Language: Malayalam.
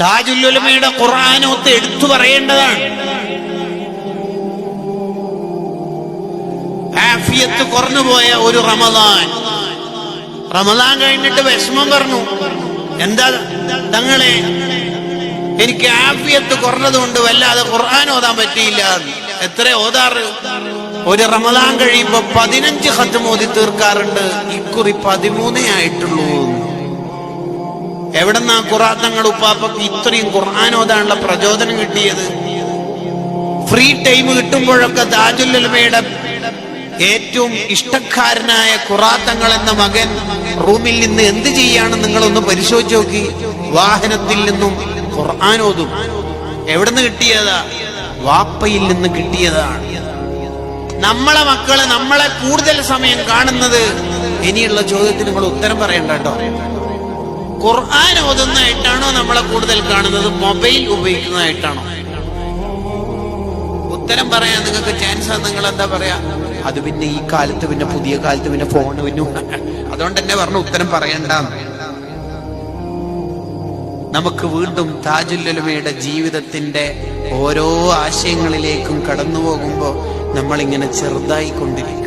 താജുല്ലുലമയുടെ ഖുർആാനൊത്ത് എടുത്തു പറയേണ്ടതാണ്. ആഫിയത്ത് കുറഞ്ഞുപോയ ഒരു റമദാൻ. റമദാൻ കഴിഞ്ഞിട്ട് വിഷമം പറഞ്ഞു. എന്താ തങ്ങളെ? എനിക്ക് ആഫിയത്ത് കുറഞ്ഞതുകൊണ്ട് വല്ലാതെ ഖുർആൻ ഓതാൻ പറ്റിയില്ല. എത്ര ഓതാറ്? ഒരു റമദാൻ കഴിയുമ്പോ പതിനഞ്ച് ഹത്ത് ഓതി തീർക്കാറുണ്ട്. ഇക്കുറി പതിമൂന്നേ ആയിട്ടുള്ളൂ. എവിടെന്നാ ഖുറാൻ തങ്ങൾ ഉപ്പാപ്പക്ക് ഇത്രയും ഖുർആൻ പ്രചോദനം കിട്ടിയത്? ഫ്രീ ടൈം കിട്ടുമ്പോഴൊക്കെ താജുല്ലമയുടെ ഏറ്റവും ഇഷ്ടക്കാരനായ ഖുറാത്തങ്ങൾ എന്ന മകൻ റൂമിൽ നിന്ന് എന്ത് ചെയ്യാണ് നിങ്ങളൊന്ന് പരിശോധിച്ച് നോക്കി. വാഹനത്തിൽ നിന്നും ഖുർആൻ ഓതും. എവിടുന്ന് കിട്ടിയതാ? വാപ്പയിൽ നിന്ന് കിട്ടിയതാണ്. നമ്മളെ മക്കൾ നമ്മളെ കൂടുതൽ സമയം കാണുന്നത്. ഇനിയുള്ള ചോദ്യത്തിന് നിങ്ങൾ ഉത്തരം പറയണ്ട കേട്ടോ. ഖുർആൻ ഓതുന്നതായിട്ടാണോ നമ്മളെ കൂടുതൽ കാണുന്നത്? മൊബൈൽ ഉപയോഗിക്കുന്നതായിട്ടാണോ? ഉത്തരം പറയാൻ നിങ്ങൾക്ക് ചാൻസ് നിങ്ങൾ എന്താ പറയാ? അത് പിന്നെ ഈ കാലത്ത് പിന്നെ പുതിയ കാലത്ത് പിന്നെ ഫോൺ പിന്നെ അതുകൊണ്ട് തന്നെ പറഞ്ഞു ഉത്തരം പറയണ്ട. നമുക്ക് വീണ്ടും താജുല്ലമയുടെ ജീവിതത്തിന്റെ ഓരോ ആശയങ്ങളിലേക്കും കടന്നു പോകുമ്പോൾ നമ്മളിങ്ങനെ ചെറുതായി കൊണ്ടിരിക്കും